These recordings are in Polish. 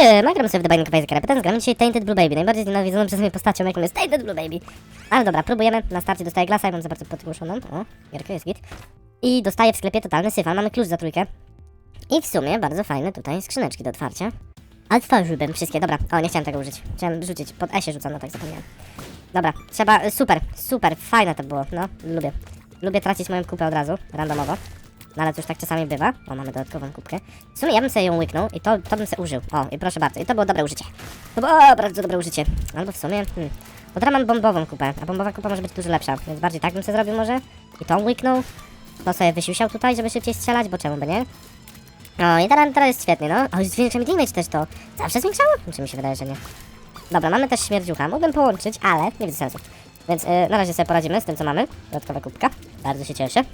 Siema, gram sobie w The Binding of Isaac Repetence, gramy dzisiaj Tainted Blue Baby, najbardziej nienawidzoną przez mnie postacią, jaką jest Tainted Blue Baby. Ale dobra, próbujemy, na starcie dostaję glasa, ja mam za bardzo podgłoszoną, o, gierkę jest git. I dostaję w sklepie totalny syfan, mamy klucz za trójkę. I w sumie bardzo fajne tutaj skrzyneczki do otwarcia. Otworzyłbym wszystkie, dobra, o, nie chciałem tego użyć, chciałem rzucić, pod E się rzucam, no tak zapomniałem. Dobra, trzeba, y, super, super, fajne to było, no, lubię. Lubię tracić moją kupę od razu, randomowo. No ale cóż, tak czasami bywa. O, mamy dodatkową kubkę. W sumie ja bym sobie ją łyknął i to, to bym sobie użył. O, i proszę bardzo. I to było dobre użycie. To było bardzo dobre użycie. Albo w sumie... Hmm. Bo teraz mam bombową kupę, a bombowa kupa może być dużo lepsza. Więc bardziej tak bym sobie zrobił może. I tą łyknął. To sobie wysiusiał tutaj, żeby szybciej strzelać, bo czemu by nie? O, i teraz, teraz jest świetnie, no. O, zwiększa mi damage też to. Zawsze zwiększało? Czy mi się wydaje, że nie. Dobra, mamy też śmierdziucha. Mógłbym połączyć, ale nie widzę sensu. Więc yy, na razie sobie poradzimy z tym, co mamy. Dodatkowa kubka. Bardzo się cieszę.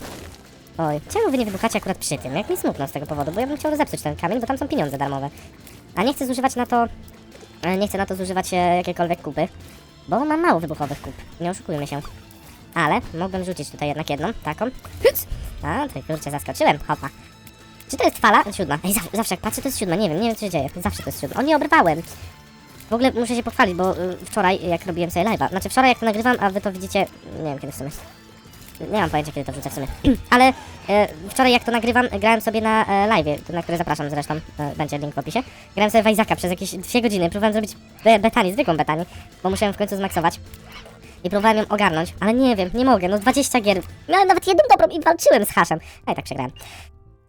Oj, czemu wy nie wybuchacie akurat przy tym? Jak mi smutno z tego powodu, bo ja bym chciał zepsuć ten kamień, bo tam są pieniądze darmowe. A nie chcę zużywać na to... e, Nie chcę na to zużywać e, jakiekolwiek kupy, bo mam mało wybuchowych kup. Nie oszukujmy się. Ale mógłbym rzucić tutaj jednak jedną, taką. Hyc! A, tutaj kurczę, zaskoczyłem. Hopa. Czy to jest fala? Siódma. Ej, zawsze, zawsze jak patrzę, to jest siódma. Nie wiem, nie wiem, co się dzieje. Zawsze to jest siódma. O, nie obrywałem. W ogóle muszę się pochwalić, bo y, wczoraj, jak robiłem sobie live'a, znaczy wczoraj jak to nagrywam, a wy to widzicie, nie wiem kiedy w sumie. Nie mam pojęcia, kiedy to wrzucę w sumie. Ale e, wczoraj jak to nagrywam, grałem sobie na e, live, na który zapraszam zresztą, e, będzie link w opisie. Grałem sobie w Isaaca przez jakieś dwie godziny, próbowałem zrobić be betani, zwykłą betani, bo musiałem w końcu zmaksować. I próbowałem ją ogarnąć, ale nie wiem, nie mogę, no 20 gier. Miałem nawet jedną dobrą i walczyłem z haszem. A i tak przegrałem.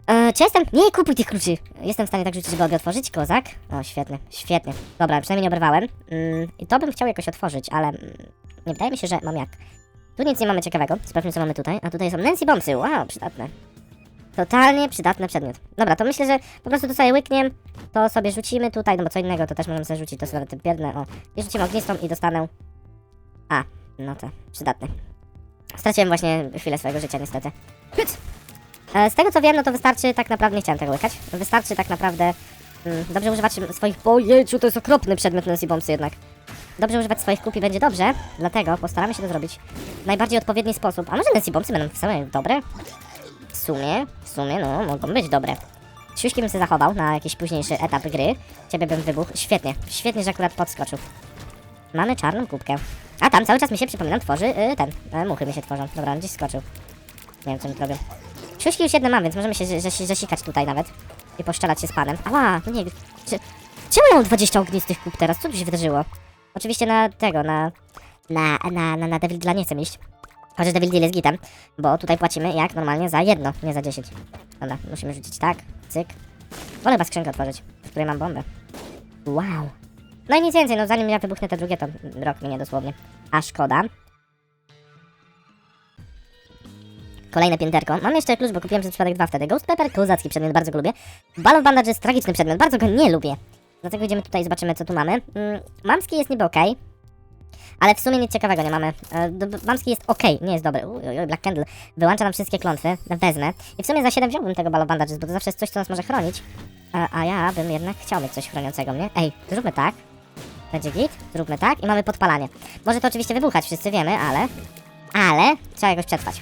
E, czy jestem? Nie, kupuj tych kluczy. Jestem w stanie tak rzucić, żeby obie otworzyć. Kozak. O, świetnie, świetnie. Dobra, przynajmniej nie oberwałem. Mm, I to bym chciał jakoś otworzyć, ale mm, nie wydaje mi się, że mam jak. Tu nic nie mamy ciekawego. Sprawdźmy, co mamy tutaj. A tutaj są Nancy Bombsy. Wow, przydatne. Totalnie przydatny przedmiot. Dobra, to myślę, że po prostu to sobie łykniem, to sobie rzucimy tutaj, no bo co innego to też możemy sobie rzucić, to sobie nawet biedne, o. I rzucimy ognistą i dostanę... A, no to przydatne. Straciłem właśnie chwilę swojego życia, niestety. Hyc! E, Z tego co wiem, no to wystarczy tak naprawdę, nie chciałem tego łykać, wystarczy tak naprawdę mm, dobrze używać swoich... Ojejciu, to jest okropny przedmiot Nancy Bombsy jednak. Dobrze używać swoich kup i będzie dobrze, dlatego postaramy się to zrobić w najbardziej odpowiedni sposób. A może Nancy Bombsy będą w sumie dobre? W sumie, w sumie, no, mogą być dobre. Siuśki bym sobie zachował na jakiś późniejszy etap gry. Ciebie bym wybuchł. Świetnie, świetnie, że akurat podskoczył. Mamy czarną kubkę. A tam cały czas mi się, przypominam, tworzy y, ten. Y, muchy mi się tworzą. Dobra, on gdzieś skoczył. Nie wiem, co mi tu robią. Siuśki już jedne mam, więc możemy się zas- zasikać tutaj nawet. I poszczelać się z panem. Ała, no nie. Czy, czemu ja mam 20 ognistych kup teraz? Co tu się wydarzyło? Oczywiście na tego, na... Na, na, na, na Devil nie chcę iść. Chociaż Devil Deal jest gitem, bo tutaj płacimy jak normalnie za jedno, nie za 10. Dobra, musimy rzucić tak, cyk. Wolę chyba skrzynkę otworzyć, w której mam bombę. Wow. No i nic więcej, no zanim ja wybuchnę te drugie, to rok minie dosłownie. A szkoda. Kolejne pięterko. Mam jeszcze klucz, bo kupiłem przez przypadek dwa wtedy. Ghost Pepper, kozacki przedmiot, bardzo go lubię. Ball of Bandage jest tragiczny przedmiot, bardzo go nie lubię. Dlatego idziemy tutaj i zobaczymy, co tu mamy. Mm, mamski jest niby okej. Ale w sumie nic ciekawego nie mamy. E, Mamski jest okej, nie jest dobry. Uj, Black Candle wyłącza nam wszystkie klątwy. Wezmę. I w sumie za 7 wziąłbym tego Bandages, bo to zawsze jest coś, co nas może chronić. A, a ja bym jednak chciał mieć coś chroniącego mnie. Ej, zróbmy tak. Będzie git. Zróbmy tak i mamy podpalanie. Może to oczywiście wybuchać, wszyscy wiemy, ale... Ale trzeba jakoś przetrwać.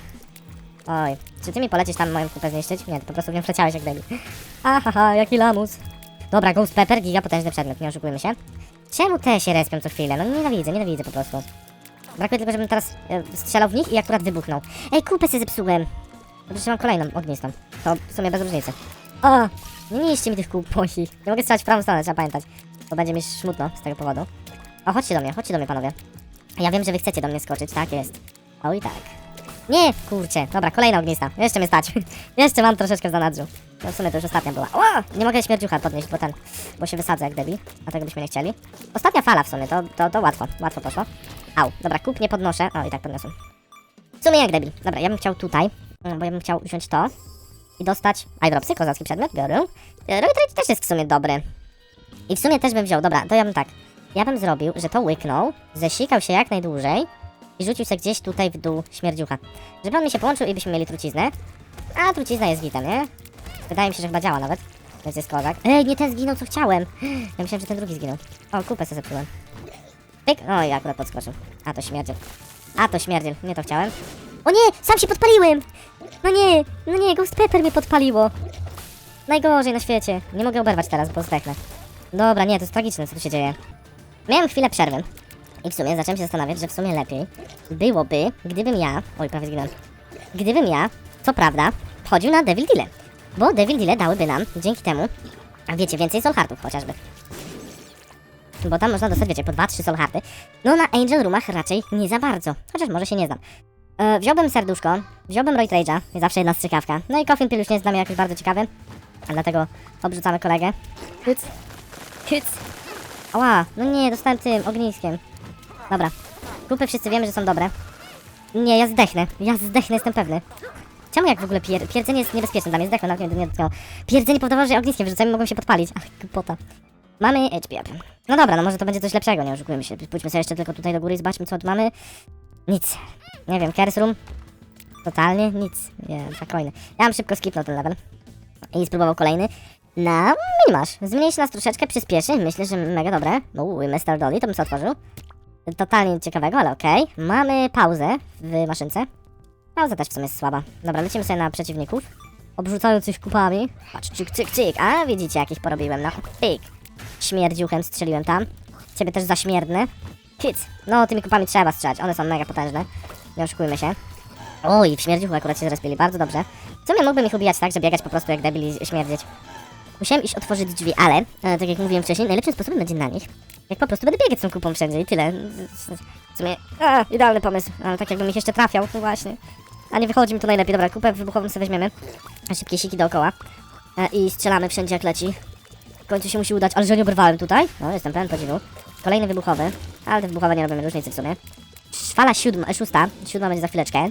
Oj, czy ty mi polecisz tam moją kupę zniszczyć? Nie, po prostu w nią przeciałeś jak debil. Ahaha, jaki lamus. Dobra, Ghost Pepper, giga potężny przedmiot, nie oszukujmy się. Czemu te się respią co chwilę? No nienawidzę, nienawidzę po prostu. Brakuje tylko, żebym teraz e, strzelał w nich i akurat wybuchnął. Ej, kupę sobie zepsułem. Dobrze, mam kolejną ognistą. To w sumie bez różnicy. O! Nie niszcie mi tych kup, moich. Nie mogę strzelać w prawą stronę, trzeba pamiętać. Bo będzie mi smutno z tego powodu. O, chodźcie do mnie, chodźcie do mnie, panowie. Ja wiem, że wy chcecie do mnie skoczyć, tak jest. O i tak. Nie, kurczę. Dobra, kolejna ognista. Jeszcze mnie stać. Jeszcze mam troszeczkę w zanadrzu. No w sumie to już ostatnia była. O! Nie mogę śmierdziucha podnieść, bo ten... Bo się wysadzę jak debil. A tego byśmy nie chcieli. Ostatnia fala w sumie, to, to, to łatwo. Łatwo poszło. Au. Dobra, kup nie podnoszę. O, i tak podniosłem. W sumie jak debil. Dobra, ja bym chciał tutaj, mm, bo ja bym chciał wziąć to i dostać eyedropsy, kozacki przedmiot, biorę. Biorę, to też jest w sumie dobry. I w sumie też bym wziął, dobra, to ja bym tak. Ja bym zrobił, że to łyknął, zesikał się jak najdłużej i rzucił się gdzieś tutaj w dół śmierdziucha. Żeby on mi się połączył i byśmy mieli truciznę. A trucizna jest gitem, nie? Wydaje mi się, że chyba działa nawet. Więc jest kozak. Ej, nie ten zginął, co chciałem. Ja myślałem, że ten drugi zginął. O, kupę sobie zepsułem. Pyk. O, ja akurat podskoczył. A, to śmierdziel. A, to śmierdziel. Nie to chciałem. O nie! Sam się podpaliłem! No nie! No nie, Ghost Pepper mnie podpaliło. Najgorzej na świecie. Nie mogę oberwać teraz, bo zdechnę. Dobra, nie, to jest tragiczne, co tu się dzieje. Miałem chwilę przerwy. I w sumie zacząłem się zastanawiać, że w sumie lepiej byłoby, gdybym ja... Oj, prawie zginąłem. Gdybym ja, co prawda, wchodził na Devil Deal. Bo Devil Deal dałyby nam, dzięki temu, wiecie, więcej soul heartów chociażby. Bo tam można dostać, wiecie, po 2-3 soul hearty. No na Angel Roomach raczej nie za bardzo. Chociaż może się nie znam. E, wziąłbym serduszko, wziąłbym Roy Rage'a, zawsze jedna strzykawka. No i Coffin Pill już nie jest dla mnie bardzo ciekawy. Dlatego obrzucamy kolegę. Hyc. Hyc. Ała, no nie, dostałem tym, ogniskiem. Dobra. Kupy wszyscy wiemy, że są dobre. Nie, ja zdechnę. Ja zdechnę, jestem pewny. Czemu jak w ogóle pier... pierdzenie jest niebezpieczne dla mnie? Zdechnę, nawet nie, dotknęło. Pierdzenie powodowało, że ogniskiem wyrzucałem i mogłem się podpalić. Ach, głupota. Mamy HP. No dobra, no może to będzie coś lepszego, nie oszukujmy się. Pójdźmy sobie jeszcze tylko tutaj do góry i zobaczmy, co tu mamy. Nic. Nie wiem, Curse Room? Totalnie nic. Nie, spokojny. Ja bym szybko skipnął ten level. I spróbował kolejny. Na minimasz. Zmniejszy nas troszeczkę, przyspieszy. Myślę, że mega dobre. Uuu, Mr. Dolly, to bym sobie otworzył. Totalnie ciekawego, ale okej. Mamy pauzę w maszynce. Pauza też w sumie jest słaba. Dobra, lecimy sobie na przeciwników. Obrzucając ich kupami. Patrz, cyk, cyk, cyk. A, widzicie, jakich porobiłem, no. Pyk. Śmierdziuchem strzeliłem tam. Ciebie też zaśmierdnę. Kic. No, tymi kupami trzeba strzelać. One są mega potężne. Nie oszukujmy się. Oj, w śmierdziuchu akurat się zrespili. Bardzo dobrze. W sumie mógłbym ich ubijać tak, że biegać po prostu jak debil i śmierdzieć. Musiałem iść otworzyć drzwi, ale, e, tak jak mówiłem wcześniej, najlepszym sposobem będzie na nich, jak po prostu będę biegać z tą kupą wszędzie i tyle. W sumie, a, idealny pomysł, ale tak jakbym ich jeszcze trafiał, no właśnie. A nie wychodzi mi to najlepiej. Dobra, kupę wybuchową sobie weźmiemy. Szybkie siki dookoła. E, I strzelamy wszędzie jak leci. W końcu się musi udać, ale że nie oberwałem tutaj. No, jestem pełen podziwu. Kolejny wybuchowy, ale te wybuchowe nie robią różnicy w sumie. Fala siódma, szósta, siódma będzie za chwileczkę.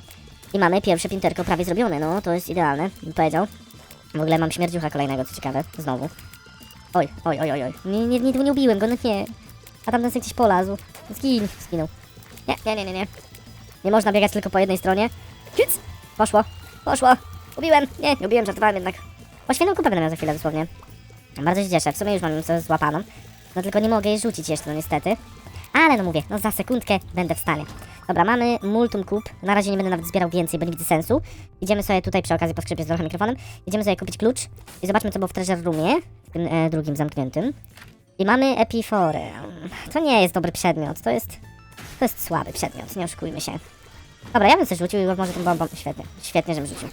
I mamy pierwsze pinterko prawie zrobione, no to jest idealne, bym powiedział. W ogóle mam śmierdziucha kolejnego, co ciekawe, znowu. Oj, oj, oj, oj, oj. Nie, nie, nie, nie ubiłem go, no nie. A tam nas jakiś polazł. Zgin, zginął. Nie, nie, nie, nie, nie. Nie można biegać tylko po jednej stronie. Hyc! Poszło, poszło. Ubiłem. Nie, nie ubiłem, żartowałem jednak. O, świetną kupę będę miał za chwilę dosłownie. Bardzo się cieszę, w sumie już mam ją złapaną. No tylko nie mogę jej rzucić jeszcze, no niestety. Ale no mówię, no za sekundkę będę w stanie. Dobra, mamy multum kup. Na razie nie będę nawet zbierał więcej, bo nie widzę sensu. Idziemy sobie tutaj przy okazji poskrzypię z trochę mikrofonem. Idziemy sobie kupić klucz i zobaczmy, co było w treasure roomie, w tym e, drugim zamkniętym. I mamy epiforę. To nie jest dobry przedmiot, to jest... To jest słaby przedmiot, nie oszukujmy się. Dobra, ja bym sobie rzucił i może tą bombą... Świetnie, świetnie, żebym rzucił.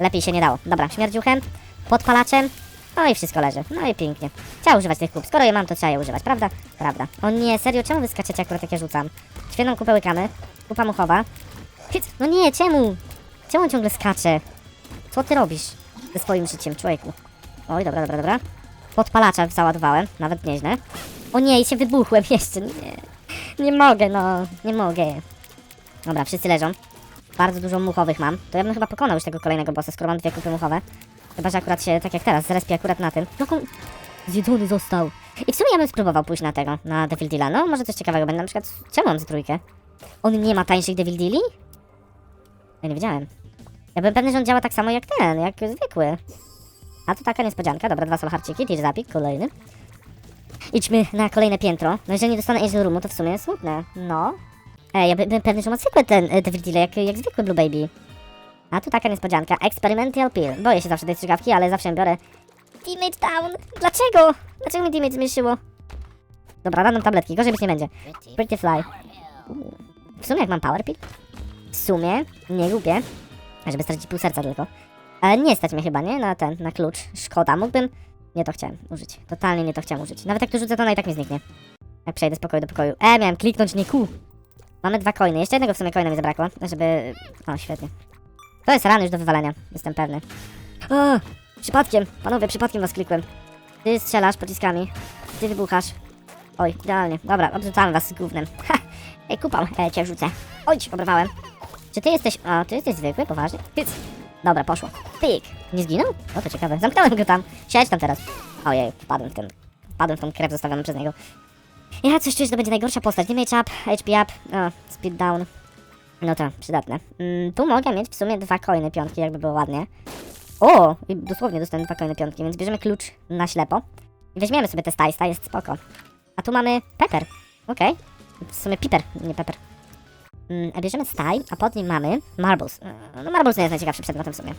Lepiej się nie dało. Dobra, śmierdziuchem, podpalaczem. No i wszystko leży. No i pięknie. Trzeba używać tych kup. Skoro je mam, to trzeba je używać, prawda? Prawda. O nie, serio, czemu wy skaczecie akurat jak ja rzucam? Świetną kupę łykamy. Kupa muchowa. No nie, czemu? Czemu on ciągle skacze? Co ty robisz ze swoim życiem, człowieku? Oj, dobra, dobra, dobra. Podpalacza załadowałem, nawet nieźle. O nie, i się wybuchłem jeszcze, nie. Nie mogę, no, nie mogę. Dobra, wszyscy leżą. Bardzo dużo muchowych mam. To ja bym chyba pokonał już tego kolejnego bossa, skoro mam dwie kupy muchowe. Chyba, że akurat się, tak jak teraz, zrespię akurat na tym. Kon- zjedzony został. I w sumie ja bym spróbował pójść na tego, na Devil Deala. No, może coś ciekawego będzie. Na przykład, czemu mam za trójkę? On nie ma tańszych Devil Deali? Ja nie wiedziałem. Ja byłem pewny, że on działa tak samo jak ten, jak zwykły. A tu taka niespodzianka. Dobra, dwa solharciki, tier zapik, kolejny. Idźmy na kolejne piętro. No jeżeli nie dostanę Angel Roomu, to w sumie smutne. No. Ej, ja by- byłem pewny, że ma zwykły ten e, Devil Deal, jak, jak zwykły Blue Baby. A tu taka niespodzianka. Experimental Pill. Boję się zawsze tej strzykawki, ale zawsze ją biorę. Damage down! Dlaczego? Dlaczego mi damage zmniejszyło? Dobra, random tabletki, gorzej być nie będzie. Pretty Fly. W sumie jak mam Power Pill? W sumie, nie lubię. Żeby stracić pół serca tylko. Ale nie stać mnie chyba, nie? Na ten, na klucz. Szkoda, mógłbym... Nie to chciałem użyć. Totalnie nie to chciałem użyć. Nawet jak to rzucę, to ona i tak mi zniknie. Jak przejdę z pokoju do pokoju. E, miałem kliknąć, nie ku. Mamy dwa coiny. Jeszcze jednego w sumie coina mi zabrakło, żeby... O, świetnie. To jest rany już do wywalenia, jestem pewny. O, przypadkiem, panowie, przypadkiem was klikłem. Ty strzelasz pociskami, ty wybuchasz. Oj, idealnie. Dobra, odrzucamy was z gównem. Ha! Ej, kupam, e, cię rzucę. Oj, obrywałem. Czy ty jesteś... A, ty jesteś zwykły, poważnie? Pyc. Dobra, poszło. Pyk. Nie zginął? No to ciekawe. Zamknąłem go tam. Siedź tam teraz. Ojej, wpadłem w ten... Wpadłem w tą krew zostawioną przez niego. Ja coś czuję, że to będzie najgorsza postać. Damage up, HP up, o, speed down. No to, przydatne. Mm, tu mogę mieć w sumie dwa coiny piątki, jakby było ładnie. O! Dosłownie dostałem dwa coiny piątki, więc bierzemy klucz na ślepo. I weźmiemy sobie te stajsta, jest spoko. A tu mamy pepper. Okej. W sumie piper, nie pepper. Mm, a bierzemy staj, a pod nim mamy marbles. No marbles nie jest najciekawszym przedmiotem w sumie.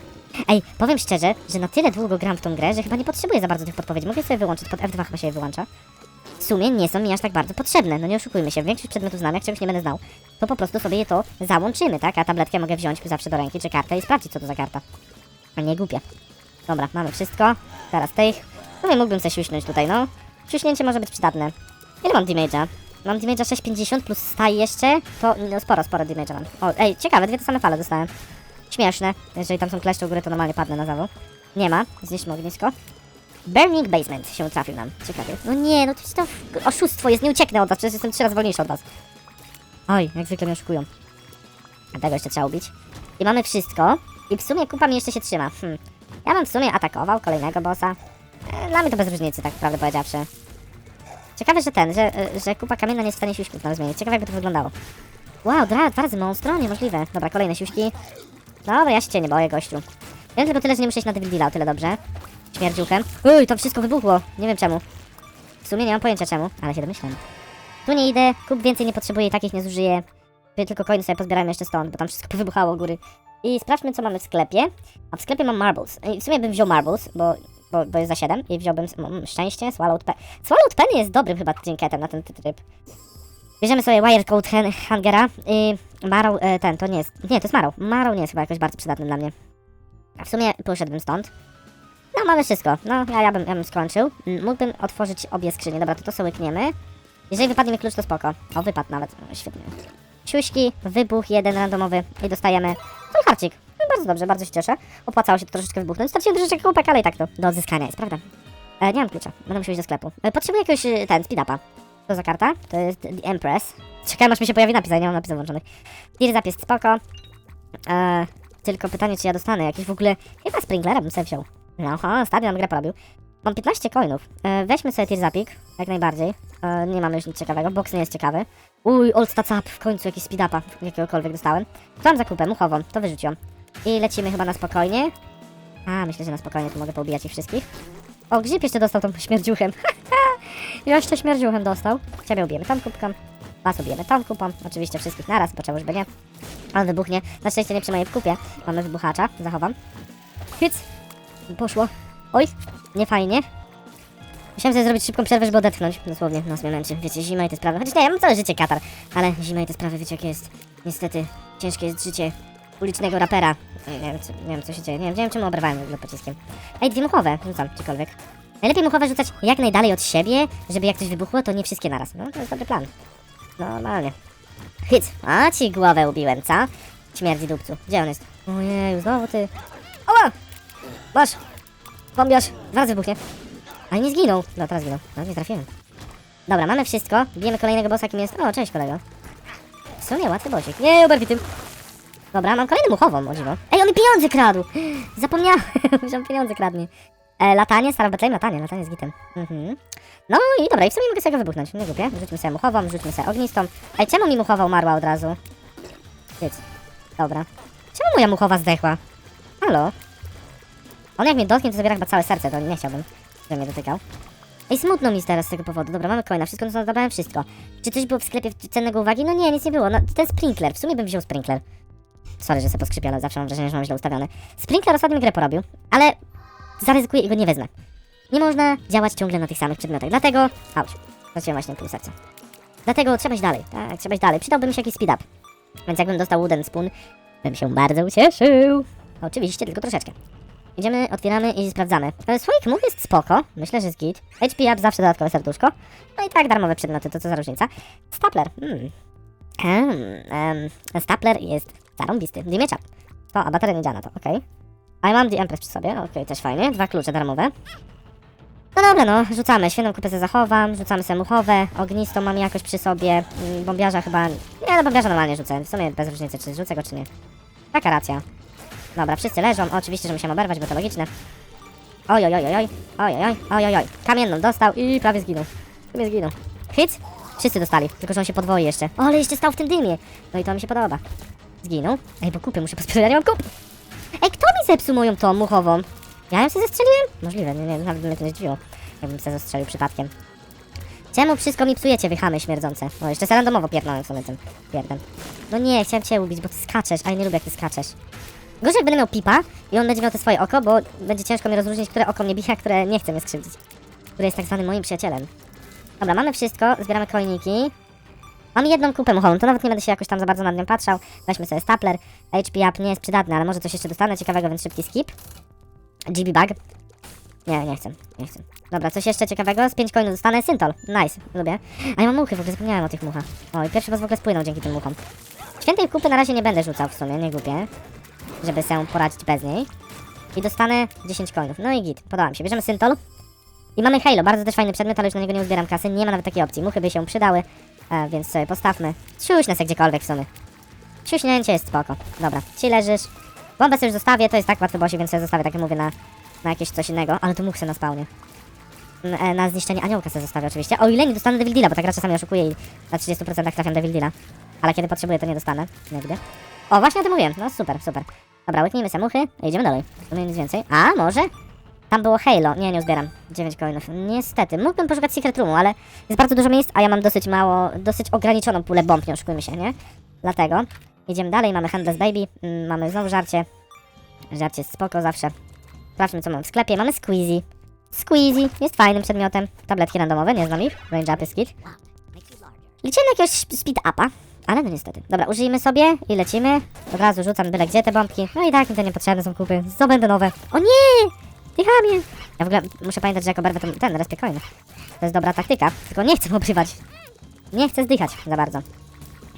Ej, powiem szczerze, że na tyle długo gram w tą grę, że chyba nie potrzebuję za bardzo tych podpowiedzi. Mogę sobie wyłączyć, pod F2 chyba się je wyłącza. W sumie nie są mi aż tak bardzo potrzebne. No nie oszukujmy się, większość przedmiotów znam, jak czegoś nie będę znał, to po prostu sobie je to załączymy, tak? A tabletkę mogę wziąć zawsze do ręki, czy kartę i sprawdzić, co to za karta. A nie głupie. Dobra, mamy wszystko. Teraz tych. No nie mógłbym sobie siuśnąć tutaj, no. Siuśnięcie może być przydatne. Ile mam damage'a? Mam damage'a 650 plus staj jeszcze, to no, sporo, sporo damage'a mam. O, ej, ciekawe, dwie te same fale dostałem. Śmieszne. Jeżeli tam są kleszcze u góry, to normalnie padnę na zawał. Nie ma. Zniszczmy ognisko. Burning Basement się trafił nam. Ciekawie. No nie, no to jest to oszustwo jest, nie ucieknę od was, przecież jestem trzy razy wolniejszy od was. Oj, jak zwykle mnie oszukują. Tego jeszcze trzeba ubić. I mamy wszystko. I w sumie kupa mi jeszcze się trzyma. Hm. Ja bym w sumie atakował kolejnego bossa. E, Dla mnie to bez różnicy, tak prawdę powiedziawszy. Ciekawe, że ten, że, e, że kupa kamienna nie jest w stanie siuśków nam zmienić. Ciekawe, jakby to wyglądało. Wow, dwa, dwa razy monstro? Niemożliwe. Dobra, kolejne siuśki. Dobra, ja się cię nie boję, gościu. Wiem tylko tyle, że nie muszę iść na Devil Deala, o tyle dobrze. Śmierdziuchem. Uj, to wszystko wybuchło. Nie wiem czemu. W sumie nie mam pojęcia czemu, ale się domyślam. Tu nie idę, kup więcej nie potrzebuję takich nie zużyję. Tylko coiny sobie pozbierajmy jeszcze stąd, bo tam wszystko powybuchało góry. I sprawdźmy, co mamy w sklepie. A w sklepie mam marbles. I w sumie bym wziął marbles, bo, bo, bo jest za 7 i wziąłbym mm, szczęście, swallowed pen. Swallowed pen jest dobrym chyba trinketem na ten tryb. Bierzemy sobie wire code Han- hangera i Marrow, e, ten, to nie jest, nie, to jest Marrow. Marrow nie jest chyba jakoś bardzo przydatny dla mnie. A w sumie poszedłbym stąd. No, mamy wszystko. No, ja, ja, bym, ja bym skończył. Mm, Mógłbym otworzyć obie skrzynie. Dobra, to to sobie łykniemy. Jeżeli wypadnie mi klucz, to spoko. O, wypadł nawet. O, świetnie. Siuśki, wybuch jeden randomowy i dostajemy harcik. No, bardzo dobrze, bardzo się cieszę. Opłacało się to troszeczkę wybuchnąć. Straciłem troszeczkę kółpek, ale i tak to do odzyskania jest, prawda? E, nie mam klucza. Będę musiał iść do sklepu. E, potrzebuję jakiegoś, e, ten, speed-upa. Co za karta? To jest The Empress. Czekaj, aż mi się pojawi napis, a nie mam napisów włączonych. Tir zapis spoko. E, tylko pytanie, czy ja dostanę jakiś w ogóle... Chyba Springlera bym sobie wziął. No, aha, stadion grę porobił. Mam 15 coinów. E, weźmy sobie tir zapik, jak najbardziej. E, nie mamy już nic ciekawego, box nie jest ciekawy. Uj, old stats up, w końcu jakiś speed-upa, jakiegokolwiek dostałem. Mam zakupę, muchową, to wyrzuciłam. I lecimy chyba na spokojnie. A, myślę, że na spokojnie tu mogę poubijać ich wszystkich. O, grzyb jeszcze dostał tą śmierdziuchem. jeszcze śmierdziuchem dostał. Ciebie ubijemy tą kubką. Was ubijemy tą kupą. Oczywiście wszystkich naraz, bo czemu żeby nie. On wybuchnie. Na szczęście nie przy mojej kupie. Mamy wybuchacza, zachowam. Hyc. Poszło. Oj, nie fajnie. Musiałem sobie zrobić szybką przerwę, żeby odetchnąć. Dosłownie, mnie męczy. Wiecie, zima i te sprawy. Chociaż nie, ja mam całe życie katar. Ale zima i te sprawy, wiecie jak jest. Niestety, ciężkie jest życie ulicznego rapera. Nie wiem, co, nie wiem co się dzieje. Nie wiem, nie wiem czemu oberwałem w ogóle pociskiem. Ej, dwie muchowe. Rzucam, czykolwiek. Najlepiej muchowe rzucać jak najdalej od siebie, żeby jak coś wybuchło, to nie wszystkie naraz. No, to jest dobry plan. Normalnie. Hyc. A ci głowę ubiłem, co? Śmierdzi dupcu. Gdzie on jest? Ojej, znowu ty. Oła! Masz! Bombiarz! Zaraz wybuchnie. Ale nie zginął. No, teraz zginął. No, nie trafiłem. Dobra, mamy wszystko. Bijemy kolejnego bossa, jakim jest... O, cześć kolego. W sumie łatwy bossik. Nie, oberwij tym. Dobra, mam kolejną muchową, o dziwo. Ej, on mi pieniądze kradł! Zapomniałem, że on pieniądze kradnie. E, latanie, Star of Bethlehem, latanie, latanie z gitem. Mhm. No i dobra, i w sumie mogę sobie go wybuchnąć. Nie głupie. Rzućmy sobie muchową, rzućmy sobie ognistą. Ej, czemu mi muchowa umarła od razu? Nic. Dobra. Czemu moja muchowa zdechła? Halo? On jak mnie dotknie, to zabiera chyba całe serce, to nie chciałbym, żeby mnie dotykał. Ej, smutno mi teraz z tego powodu. Dobra, mamy coina, wszystko, no to zabrałem wszystko. Czy coś było w sklepie cennego uwagi? No nie, nic nie było. No, ten sprinkler, w sumie bym wziął sprinkler. Sorry, że sobie poskrzypione, zawsze mam wrażenie, że mam źle ustawione. Sprinkler ostatnio mi grę porobił, ale zaryzykuję i go nie wezmę. Nie można działać ciągle na tych samych przedmiotach, dlatego... Auć, straciłem właśnie pół serca. Dlatego trzeba iść dalej, tak, trzeba iść dalej. Przydałby mi się jakiś speed up. Więc jakbym dostał wooden spoon, bym się bardzo ucieszył. Oczywiście, tylko troszeczkę. Idziemy, otwieramy i sprawdzamy. E, Słoik mów jest spoko, myślę, że jest git. HP up zawsze dodatkowe serduszko. No i tak darmowe przedmioty, to co za różnica. Stapler, hmm. Em, em, stapler jest zarąbisty. Dimieczak. O, a bateria nie działa na to, okej. Ja mam The Empress przy sobie, okej, też fajnie. Dwa klucze darmowe. No dobra, no, rzucamy. Świetną kupę sobie zachowam, rzucamy sobie muchowe, ognistą mam jakoś przy sobie, mm, bombiarza chyba... Nie, no bombiarza normalnie rzucę, w sumie bez różnicy, czy rzucę go, czy nie. Taka racja. Dobra, wszyscy leżą, oczywiście, że musiałem oberwać, bo to logiczne. Oj, oj, oj, oj, oj, oj, oj, oj, oj. Kamienną dostał i prawie zginął. Prawie zginął. Hit? Wszyscy dostali, tylko że on się podwoi jeszcze. O, ale jeszcze stał w tym dymie. No i to mi się podoba. Zginął. Ej, bo kupię, muszę posprzedać, ja nie mam kup. Ej, kto mi zepsuł moją tą muchową? Ja ją sobie zestrzeliłem? Możliwe, nie, nie, nawet by mnie to nie zdziwiło. Jakbym sobie zestrzelił przypadkiem. Czemu wszystko mi psujecie, wychamy śmierdzące? O, jeszcze sobie randomowo pierdolę sobie tym pierdem. No nie, chciałem cię ubić, bo ty skaczesz, a ja nie lubię jak ty skaczesz. Gorzej jak będę miał pipa i on będzie miał te swoje oko, bo będzie ciężko mi rozróżnić, które oko mnie bije, a które nie chce mnie skrzywdzić. Które jest tak zwanym moim przyjacielem. Dobra, mamy wszystko, zbieramy coiniki. Mam jedną kupę muchową, to nawet nie będę się jakoś tam za bardzo nad nią patrzał. Weźmy sobie stapler. HP up nie jest przydatny, ale może coś jeszcze dostanę ciekawego, więc szybki skip. GB bug. Nie, nie chcę, nie chcę. Dobra, coś jeszcze ciekawego? Z 5 coinów dostanę. Syntol. Nice, lubię. A ja mam muchy, w ogóle zapomniałem o tych muchach. O, i pierwszy raz w ogóle spłynął dzięki tym muchom. Świętej kupy na razie nie będę rzucał w sumie, nie głupie. Żeby się poradzić bez niej. I dostanę 10 coinów. No i git, podoba mi się. Bierzemy Syntol. I mamy Halo, bardzo też fajny przedmiot, ale już na niego nie uzbieram kasy. Nie ma nawet takiej opcji. Muchy by się przydały, e, więc sobie postawmy. Siuśnę se gdziekolwiek w sumie. Siuśnięcie jest spoko. Dobra, ci leżysz. Bombę sobie już zostawię, to jest tak łatwy bossik, więc sobie zostawię, tak jak mówię, na, na jakieś coś innego. Ale tu much se na spawnie. N- e, Na zniszczenie aniołka sobie zostawię oczywiście. O ile nie dostanę Devil Deala, bo tak gra czasami oszukuje i na 30% trafiam Devil Deala. Ale kiedy potrzebuję, to nie dostanę. Nigdy. O, właśnie o tym mówiłem. No super, super. Dobra, łyknijmy se muchy i idziemy dalej. W sumie nic więcej. A, może? Tam było Halo. Nie, nie uzbieram. 9 coinów. Niestety. Mógłbym poszukać Secret Roomu, ale jest bardzo dużo miejsc, a ja mam dosyć mało, dosyć ograniczoną pulę bomb, nie oszukujmy się, nie? Dlatego idziemy dalej. Mamy Handless Baby. Mm, mamy znowu żarcie. Żarcie jest spoko zawsze. Sprawdźmy, co mamy w sklepie. Mamy Squeezy. Squeezy jest fajnym przedmiotem. Tabletki randomowe, nie znam ich. Range Up Skit. Liczyłem na jakiegoś speed upa, ale no niestety. Dobra, użyjmy sobie i lecimy. Od razu rzucam byle gdzie te bombki. No i tak mi to niepotrzebne są kupy. Zdobędę nowe. O nie! Dychamie! Ja w ogóle muszę pamiętać, że jak oberwę ten, ten respie coin. To jest dobra taktyka, tylko nie chcę obrywać. Nie chcę zdychać za bardzo.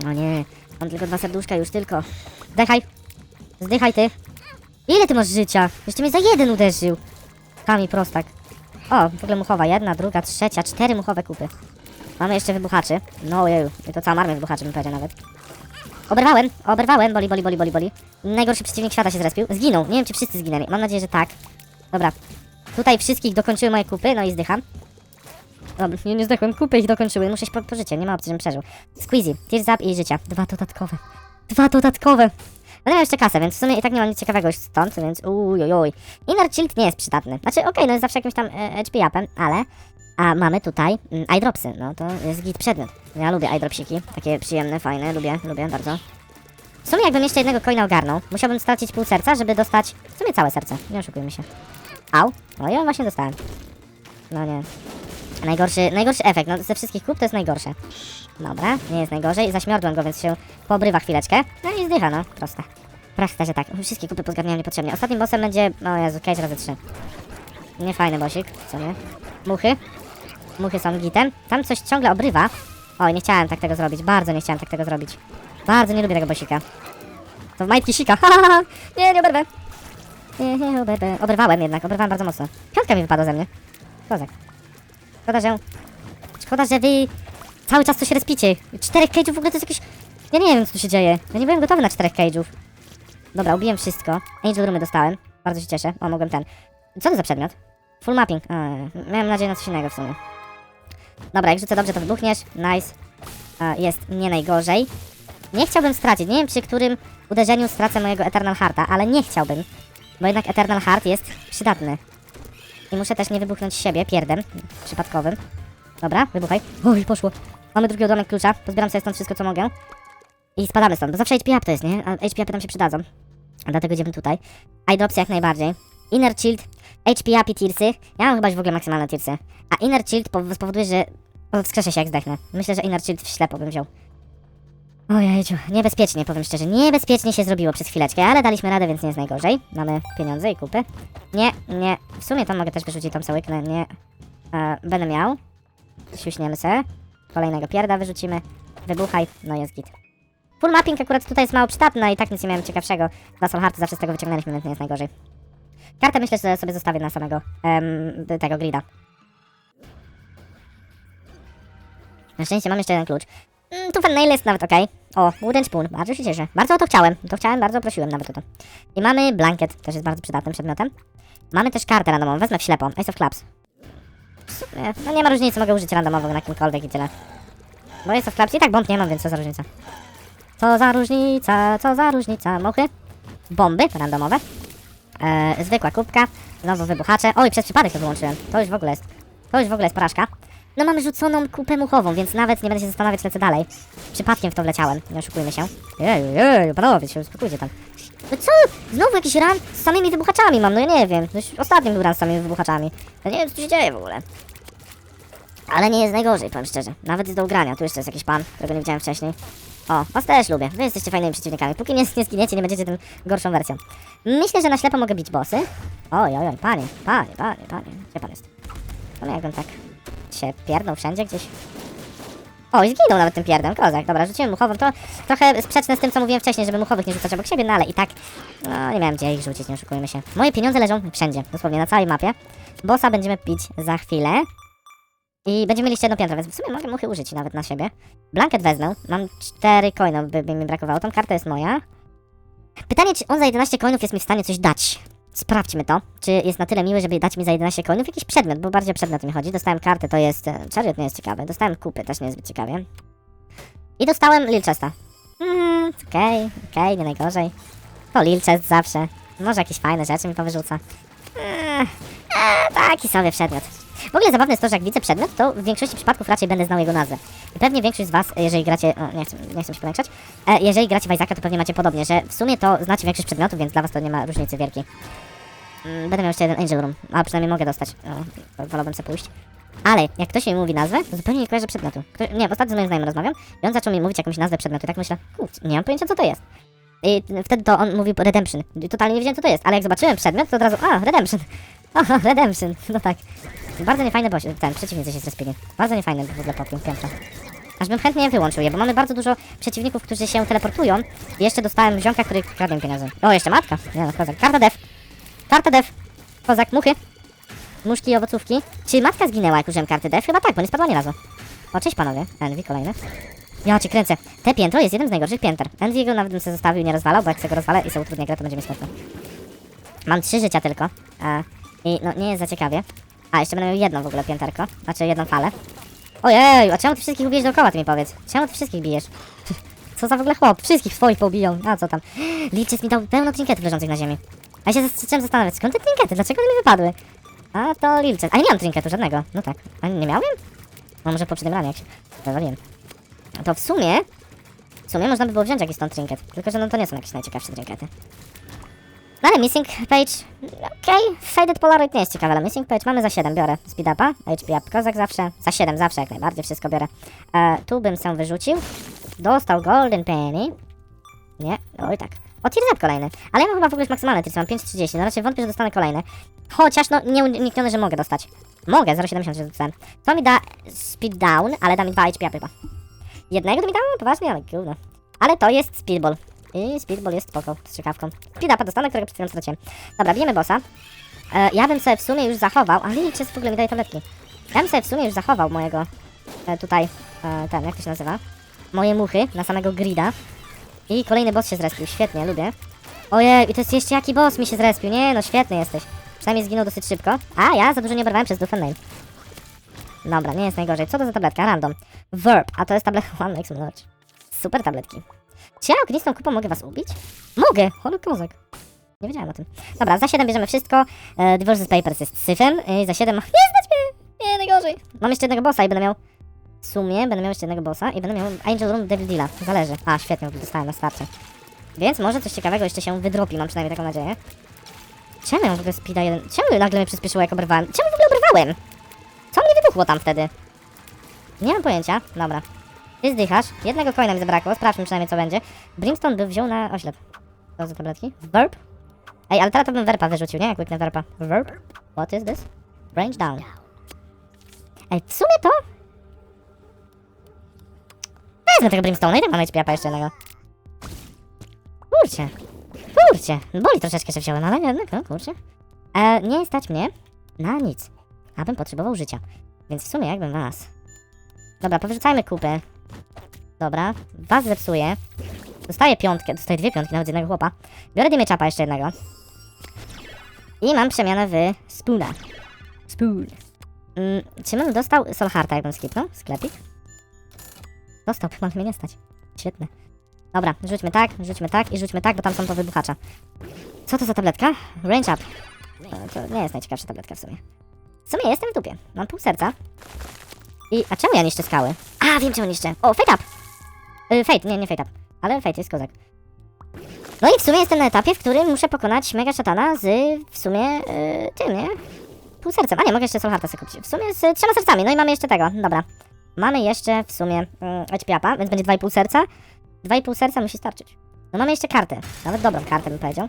O nie, mam tylko dwa serduszka już tylko. Zdechaj. Zdychaj ty. Ile ty masz życia? Jeszcze mnie za jeden uderzył. Kami prostak. O, w ogóle muchowa. Jedna, druga, trzecia, cztery muchowe kupy. Mamy jeszcze wybuchaczy. No ojeju, to cała armia wybuchaczy bym powiedział nawet. Oberwałem, oberwałem, boli, boli, boli, boli, boli. Najgorszy przeciwnik świata się zrespił. Zginął, nie wiem czy wszyscy zginęli, mam nadzieję, że tak. Dobra, tutaj wszystkich dokończyły moje kupy, no i zdycham. Dobra, nie, nie zdechłem, kupy ich dokończyły, muszę iść po, po życie, nie ma opcji, żebym przeżył. Squeezy, Tears Up i życia. Dwa dodatkowe. Dwa dodatkowe. Będę miał jeszcze kasę, więc w sumie i tak nie mam nic ciekawego już stąd, więc ujujuj. Inner Shield nie jest przydatny. Znaczy, okej, no jest zawsze jakimś tam e, HP upem, ale... A mamy tutaj mm, eyedropsy, no to jest git przedmiot. Ja lubię eyedropsiki, takie przyjemne, fajne, lubię, lubię bardzo. W sumie jakbym jeszcze jednego coina ogarnął, musiałbym stracić pół serca, żeby dostać w sumie całe serce, nie oszukujmy się. Au, no ja właśnie dostałem. No nie. Najgorszy, najgorszy efekt, no ze wszystkich kup to jest najgorsze. Dobra, nie jest najgorzej, zaśmiordłem go, więc się poobrywa chwileczkę. No i zdycha, no, proste. Proste, że tak. Wszystkie kupy pozgarniałem niepotrzebnie. Ostatnim bossem będzie, o Jezu, case razy 3. Niefajny bosik, co nie? Muchy. Muchy są gitem. Tam coś ciągle obrywa. Oj, nie chciałem tak tego zrobić, bardzo nie chciałem tak tego zrobić. Bardzo nie lubię tego bosika. To w majtki sika, ha, ha, ha. Nie, nie oberwę. Nie, nie oberwę. Oberwałem jednak, oberwałem bardzo mocno. Piątka mi wypadła ze mnie. Kozak. Szkoda, że... Szkoda, że wy cały czas to się respicie. Czterech cage'ów w ogóle to jest jakieś... Ja nie wiem, co tu się dzieje. Ja nie byłem gotowy na czterech cage'ów. Dobra, ubiłem wszystko. Angel Roomy dostałem. Bardzo się cieszę. O, mogłem ten. Co to za przedmiot? Full mapping. A, miałem nadzieję na coś innego w sumie. Dobra, jak rzucę dobrze, to wybuchniesz. Nice. A, jest nie najgorzej. Nie chciałbym stracić. Nie wiem, przy którym uderzeniu stracę mojego Eternal Hearta, ale nie chciałbym. Bo jednak Eternal Heart jest przydatny. I muszę też nie wybuchnąć siebie pierdem przypadkowym. Dobra, wybuchaj. Oj, poszło. Mamy drugi odłamek klucza. Pozbieram sobie stąd wszystko, co mogę. I spadamy stąd, bo zawsze HP up to jest, nie? A HP upy nam się przydadzą. Dlatego idziemy tutaj. Eyedropsy jak najbardziej. Inner Shield, HP i Tearsy. Ja mam chyba w ogóle maksymalne Tearsy. A Inner Shield pow- spowoduje, że wskrzeszę się jak zdechnę. Myślę, że Inner Shield w ślepo bym wziął. Ojejciu, niebezpiecznie, powiem szczerze. Niebezpiecznie się zrobiło przez chwileczkę, ale daliśmy radę, więc nie jest najgorzej. Mamy pieniądze i kupy. Nie, nie. W sumie to mogę też wyrzucić tą całyknę, nie. E, będę miał. Siuśniemy se. Kolejnego pierda wyrzucimy. Wybuchaj, no jest git. Full mapping akurat tutaj jest mało przydatna i tak nic nie miałem ciekawszego. Dwa soul hearty zawsze z tego wyciągnęliśmy, więc nie jest najgorzej. Kartę myślę, że sobie zostawię na samego em, tego grida. Na szczęście mam jeszcze jeden klucz. Mm, tu nail jest nawet okej. O, wooden spoon, bardzo się cieszę. Bardzo o to chciałem, to chciałem, bardzo prosiłem nawet o to. I mamy blanket, też jest bardzo przydatnym przedmiotem. Mamy też kartę randomową, wezmę w ślepo, Ace of Clubs. Sumie, no nie ma różnicy, mogę użyć randomowo na kimkolwiek i tyle. Bo Ace of Clubs i tak bomb nie mam, więc co za różnica. Co za różnica, co za różnica, mochy. Bomby randomowe. E, zwykła kubka, znowu wybuchacze. Oj, przez przypadek to wyłączyłem. To już w ogóle jest, to już w ogóle jest porażka. No mamy rzuconą kupę muchową, więc nawet nie będę się zastanawiać, lecę dalej. Przypadkiem w to wleciałem, nie oszukujmy się. Jeju, jeju, panowie, się uspokójcie tam. No co? Znowu jakiś ran z samymi wybuchaczami mam, no ja nie wiem. No ostatnim był ran z samymi wybuchaczami. Ja nie wiem, co tu się dzieje w ogóle. Ale nie jest najgorzej, powiem szczerze. Nawet jest do ugrania. Tu jeszcze jest jakiś pan, którego nie widziałem wcześniej. O, was też lubię. Wy jesteście fajnymi przeciwnikami. Póki nie, nie zginiecie, nie będziecie tym gorszą wersją. Myślę, że na ślepo mogę bić bossy. Oj, oj, oj, panie, panie, panie, panie. Gdzie pan jest? Pan jak on tak się pierdnął wszędzie gdzieś. O, i zginął nawet tym pierdem, kozak. Dobra, rzuciłem muchową. To trochę sprzeczne z tym, co mówiłem wcześniej, żeby muchowych nie rzucać obok siebie, no ale i tak, no nie miałem gdzie ich rzucić, nie oszukujmy się. Moje pieniądze leżą wszędzie, dosłownie na całej mapie. Bossa będziemy pić za chwilę. I będziemy mieli jeszcze jedno piętro, więc w sumie mogę muchy użyć nawet na siebie. Blanket wezmę, mam cztery coina, by, by mi brakowało, tą karta jest moja. Pytanie, czy on za 11 coinów jest mi w stanie coś dać. Sprawdźmy to, czy jest na tyle miły, żeby dać mi za 11 coinów jakiś przedmiot, bo bardziej o przedmiot mi chodzi. Dostałem kartę, to jest... e, Chariot nie jest ciekawy, dostałem kupy, też nie jest zbyt ciekawie. I dostałem Lil Chesta. Mm, okej, okej, nie najgorzej. To Lil Chest zawsze. Może jakieś fajne rzeczy mi powyrzuca. Eee, eee, taki sobie przedmiot. W ogóle zabawne jest to, że jak widzę przedmiot, to w większości przypadków raczej będę znał jego nazwę. Pewnie większość z was, jeżeli gracie... O, nie chcę, nie chcę się powiększać. E, jeżeli gracie w Isaaca, to pewnie macie podobnie, że w sumie to znacie większość przedmiotów, więc dla was to nie ma różnicy wielkiej. Mm, Będę miał jeszcze jeden Angel Room, a przynajmniej mogę dostać. O, wolałbym sobie pójść. Ale jak ktoś mi mówi nazwę, to zupełnie nie kojarzę przedmiotu. Kto, nie, ostatnio z moim znajomym rozmawiam i on zaczął mi mówić jakąś nazwę przedmiotu. i Tak myślę, kurczę, nie mam pojęcia co to jest. I wtedy to on mówił Redemption. I totalnie nie wiedziałem co to jest, ale jak zobaczyłem przedmiot, to od razu, a, Redemption. O, Redemption, no tak. Bardzo niefajny boś, ten, przeciwnicy się zrespili. Bardzo niefajny w ogóle pokój, piękno. Aż bym chętnie wyłączył je, bo mamy bardzo dużo przeciwników, którzy się teleportują. I jeszcze dostałem ziomka, który kradł mi pieniądze. O, jeszcze matka. Nie no, kozak. Karta def. Karta def. Kozak, muchy. Muszki i owocówki. Czy matka zginęła, jak użyłem karty def? Chyba tak, bo nie spadła ani razu. O, cześć panowie. Envy, kolejny. Ja cię kręcę. Te piętro jest jednym z najgorszych pięter. Envy go nawet bym sobie zostawił, nie rozwalał, bo jak sobie go rozwalę i sobie utrudnię grę, to będzie mi smutno. Mam trzy życia tylko. E, I no, nie jest za ciekawie. A, jeszcze będę miał jedno w ogóle pięterko. Znaczy jedną falę. Ojej, a czemu ty wszystkich ubijesz dookoła, ty mi powiedz? Czemu ty wszystkich bijesz? Co za w ogóle chłop? Wszystkich swoich pobiją. A co tam? Liczyc mi dał pełno trinketów leżących na ziemi. A ja się zacząłem zastanawiać, skąd te trinkety? Dlaczego one mi wypadły? A to Lilce. A nie miałem trinketu żadnego. No tak. A nie miałem? No może poprzednim ranie jak się wywaliłem. To w sumie... W sumie można by było wziąć jakiś stąd trinket. Tylko, że no to nie są jakieś najciekawsze trinkety. No ale missing page... Okej, faded polaroid nie jest ciekawe, ale missing page mamy za 7, biorę speed upa, HP up kozak zawsze, za 7 zawsze jak najbardziej, wszystko biorę. E, tu bym się wyrzucił, dostał golden penny, nie, oj tak. O, up kolejny, ale ja mam chyba w ogóle już maksymalny tears, mam 5,30, no raczej wątpię, że dostanę kolejny. Chociaż no nie uniknione, że mogę dostać. Mogę, 0,70 że dostałem. To mi da speed down, ale da mi 2 HP up chyba. Jednego to mi dało? Poważnie, ale gówno. Ale to jest speedball. I speedball jest spoko, z ciekawką. Speed upa dostanę, którego przed chwilą straciłem. Dobra, bijemy bossa. E, ja bym sobie w sumie już zachował, ale nie, w ogóle mi daje tabletki. Ja bym sobie w sumie już zachował mojego, e, tutaj, e, ten, jak to się nazywa? Moje muchy na samego grida. I kolejny boss się zrespił, świetnie, lubię. Ojej, i to jest jeszcze jaki boss mi się zrespił, nie no, świetny jesteś. Przynajmniej zginął dosyć szybko. A, ja za dużo nie oberwałem przez Duffen Name. Dobra, nie jest najgorzej. Co to za tabletka? Random. Verb, a to jest tabletka One. Super tabletki. Czy ja ognistą mogę was ubić? Mogę! Holy kozak. Nie wiedziałem o tym. Dobra, za 7 bierzemy wszystko. E, Divorces Papers jest syfem. I za 7... Nie znać mnie! Nie, najgorzej. Mam jeszcze jednego bossa i będę miał... W sumie będę miał jeszcze jednego bossa i będę miał Angel Room Devil Deala. Zależy. A, świetnie, dostałem na starcie. Więc może coś ciekawego jeszcze się wydropi, mam przynajmniej taką nadzieję. Czemu ja w ogóle speeda jeden... Czemu nagle mnie przyspieszyło jak oberwałem? Czemu w ogóle oberwałem? Co mnie wybuchło tam wtedy? Nie mam pojęcia. Dobra. Ty zdychasz. Jednego coina mi zabrakło. Sprawdźmy przynajmniej co będzie. Brimstone by wziął na oślep. Co za tabletki? Verb? Ej, ale teraz to bym werpa wyrzucił, nie? Jak łyknę werpa. Verb? What is this? Range down. Ej, w sumie to... Wezmę tego Brimstone'a i tak mam HP jeszcze jednego. Kurczę. Kurczę. Boli troszeczkę, że wziąłem, ale jednak, no kurczę. E, nie stać mnie na nic. Abym potrzebował życia. Więc w sumie jakbym was... Dobra, powyrzucajmy kupy. Dobra, was zepsuję. Dostaję piątkę, dostaję dwie piątki nawet z jednego chłopa. Biorę dymie czapa jeszcze jednego. I mam przemianę w Spoona. Spoon. Mm, czy bym dostał Solharta, jakbym skipnął? Sklepik? Dostał, mam mnie nie stać. Świetne. Dobra, rzućmy tak, rzućmy tak i rzućmy tak, bo tam są to wybuchacza. Co to za tabletka? Range up. E, To nie jest najciekawsza tabletka w sumie. W sumie jestem w dupie. Mam pół serca. I, a czemu ja niszczę skały? A, wiem czemu niszczę. O, fate up! Y, fate, nie, nie fate up. Ale fate jest kozak. No i w sumie jestem na etapie, w którym muszę pokonać mega szatana z, w sumie, y, tym, nie? pół sercem. A nie, mogę jeszcze Solharta sobie kupić. W sumie z trzema sercami, no i mamy jeszcze tego, dobra. Mamy jeszcze w sumie mm, Ećpiapa, więc będzie 2,5 serca. 2,5 serca musi starczyć. No mamy jeszcze kartę, nawet dobrą kartę bym powiedział.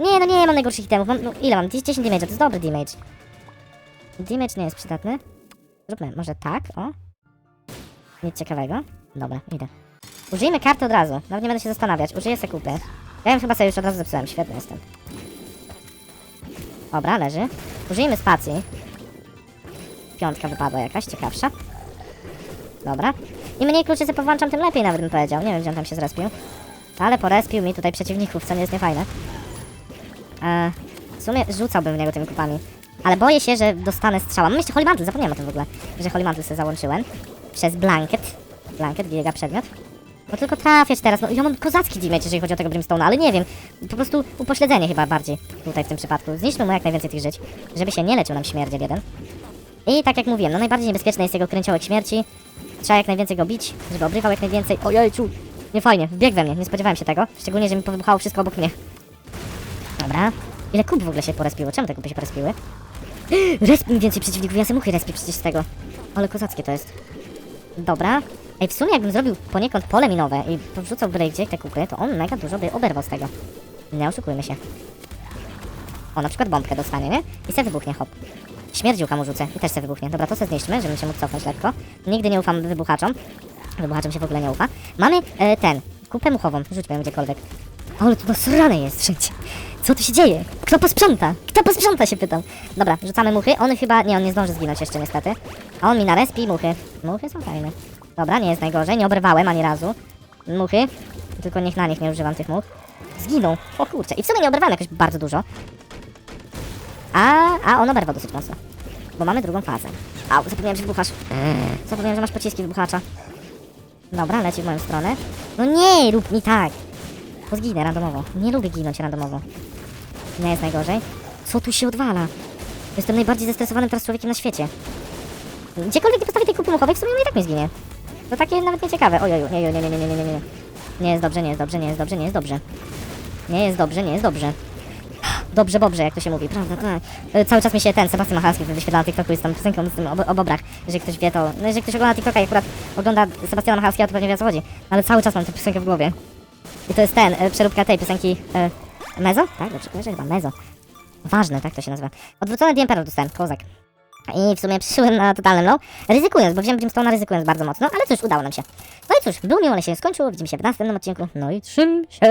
Nie, no nie mam najgorszych itemów, mam, no ile mam? 10 damage, to jest dobry damage. Damage nie jest przydatny. Zróbmy może tak, o. Nic ciekawego. Dobra, idę. Użyjmy karty od razu, nawet nie będę się zastanawiać, użyję sekupy. Ja ją chyba sobie już od razu zepsułem, świetny jestem. Dobra, leży. Użyjmy spacji. Piątka wypadła jakaś, ciekawsza. Dobra. Im mniej kluczy sobie powłączam, tym lepiej nawet bym powiedział. Nie wiem, gdzie on tam się zrespił. Ale porespił mi tutaj przeciwników, co nie jest niefajne. Eee, w sumie rzucałbym w niego tymi kupami. Ale boję się, że dostanę strzała. Mam jeszcze Holy Mantle, zapomniałem o tym w ogóle. Że Holy Mantle sobie załączyłem. Przez Blanket. Blanket, giga przedmiot. No tylko trafiać teraz, no ja mam kozacki damage, jeżeli chodzi o tego Brimstone'a, ale nie wiem. Po prostu upośledzenie chyba bardziej tutaj w tym przypadku. Zniszczmy mu jak najwięcej tych żyć, żeby się nie lecił nam śmierdziel jeden. I tak jak mówiłem, no najbardziej niebezpieczny jest jego kręciołek śmierci. Trzeba jak najwięcej go bić, żeby obrywał jak najwięcej. Ojejciu! Nie fajnie, wbiegł we mnie, nie spodziewałem się tego. Szczególnie, że mi powybuchało wszystko obok mnie. Dobra. Ile kup w ogóle się porespiło? Czemu te kupy się porespiły? Respi mi więcej przeciwników, ja sobie muchy respię przecież z tego. Ale kozackie to jest. Dobra. Ej, w sumie jakbym zrobił poniekąd pole minowe i powrzucał byle gdzie te kupy, to on mega dużo by oberwał z tego. Nie oszukujmy się. O, na przykład bombkę dostanie, nie? I se wybuchnie, hop. Śmierdziłka mu rzucę i też se wybuchnie. Dobra, to se zniszczmy, żebym się mógł cofnąć lekko. Nigdy nie ufam wybuchaczom. Wybuchaczom się w ogóle nie ufa. Mamy e, ten, kupę muchową. Rzućmy ją gdziekolwiek. Ale tu nasrane jest wszędzie. Co tu się dzieje? Kto posprząta? Kto posprząta się pytam. Dobra, rzucamy muchy. On chyba, nie, on nie zdąży zginąć jeszcze niestety. A on mi na respi muchy. Muchy są fajne. Dobra, nie jest najgorzej, nie oberwałem ani razu. Muchy. Tylko niech na nich nie używam tych much. Zginął. O kurczę. I w sumie nie oberwałem jakoś bardzo dużo. A, a on oberwał dosyć mocno. Bo mamy drugą fazę. Au, zapomniałem, że wybuchasz. Zapomniałem, że masz pociski wybuchacza. Dobra, leci w moją stronę. No nie, rób mi tak. Bo zginę randomowo. Nie lubię ginąć randomowo. Nie jest najgorzej. Co tu się odwala? Jestem najbardziej zestresowanym teraz człowiekiem na świecie. Gdziekolwiek nie postawię tej kupy muchowej, w sumie i tak mnie zginie. To takie nawet nieciekawe. Ojoju, nie, nie, nie, nie, nie, nie, nie, nie. Nie jest dobrze, nie jest dobrze, nie jest dobrze, nie jest dobrze. Nie jest dobrze, nie jest dobrze. Dobrze, dobrze, jak to się mówi, prawda? Tak. E, Cały czas mi się ten Sebastian Machalski wyświetla na TikToku z tą piosenką z tym o, o bobrach. Jeżeli ktoś wie, to... No, jeżeli ktoś ogląda TikToka i akurat ogląda Sebastiana Machalskiego, to pewnie wie o co chodzi. Ale cały czas mam tę piosenkę w głowie. I to jest ten, e, przeróbka tej piosenki... E, Mezo? Tak, dobrze kojarzę chyba, Mezo. Ważne, tak to się nazywa. Odwrócony Diemperor dostałem, kozak. I w sumie przyszedłem na totalnym low, ryzykując, bo wziąłem Brimstone'a ryzykując bardzo mocno, ale cóż, udało nam się. No i cóż, miło, ale się skończył, widzimy się w następnym odcinku, no i trzym się!